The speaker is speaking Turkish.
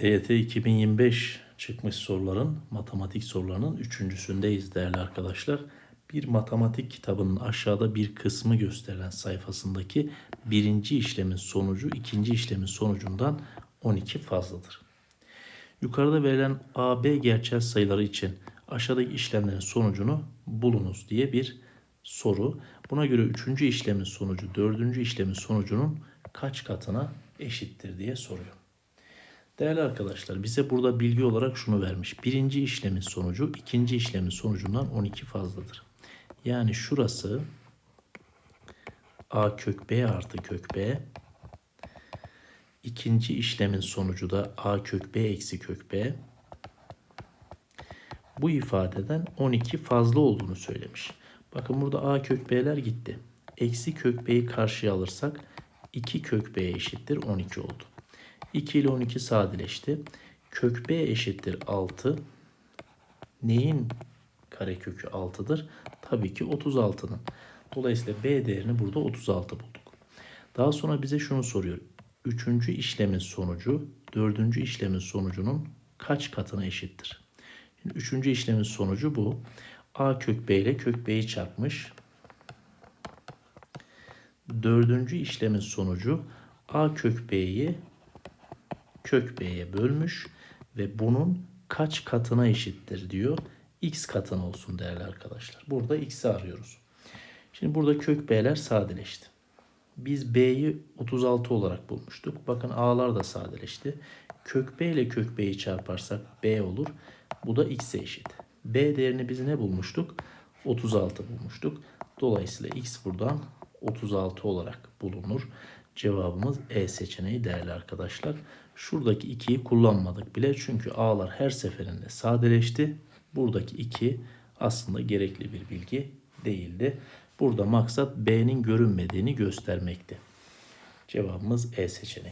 TYT 2025 çıkmış soruların, matematik sorularının üçüncüsündeyiz değerli arkadaşlar. Bir matematik kitabının aşağıda bir kısmı gösterilen sayfasındaki birinci işlemin sonucu ikinci işlemin sonucundan 12 fazladır. Yukarıda verilen AB gerçel sayıları için aşağıdaki işlemlerin sonucunu bulunuz diye bir soru. Buna göre üçüncü işlemin sonucu dördüncü işlemin sonucunun kaç katına eşittir diye soruyor. Değerli arkadaşlar bize burada bilgi olarak şunu vermiş. Birinci işlemin sonucu ikinci işlemin sonucundan 12 fazladır. Yani şurası a kök b artı kök b. İkinci işlemin sonucu da a kök b eksi kök b. Bu ifadeden 12 fazla olduğunu söylemiş. Bakın burada a kök b'ler gitti. Eksi kök b'yi karşıya alırsak 2 kök b eşittir 12 oldu. 2 ile 12 sadeleşti. Kök b eşittir 6. Neyin karekökü 6'dır? Tabii ki 36'nın. Dolayısıyla b değerini burada 36 bulduk. Daha sonra bize şunu soruyor. Üçüncü işlemin sonucu dördüncü işlemin sonucunun kaç katına eşittir? Şimdi üçüncü işlemin sonucu bu. a kök b ile kök b'yi çarpmış. Dördüncü işlemin sonucu a kök b'yi kök b'ye bölmüş ve bunun kaç katına eşittir diyor. x katına olsun değerli arkadaşlar. Burada x'i arıyoruz. Şimdi burada kök b'ler sadeleşti. Biz b'yi 36 olarak bulmuştuk. Bakın a'lar da sadeleşti. Kök b ile kök b'yi çarparsak b olur. Bu da x'e eşit. b değerini biz ne bulmuştuk? 36 bulmuştuk. Dolayısıyla x buradan 36 olarak bulunur. Cevabımız E seçeneği değerli arkadaşlar. Şuradaki 2'yi kullanmadık bile çünkü a'lar her seferinde sadeleşti. Buradaki 2 aslında gerekli bir bilgi değildi. Burada maksat b'nin görünmediğini göstermekti. Cevabımız E seçeneği.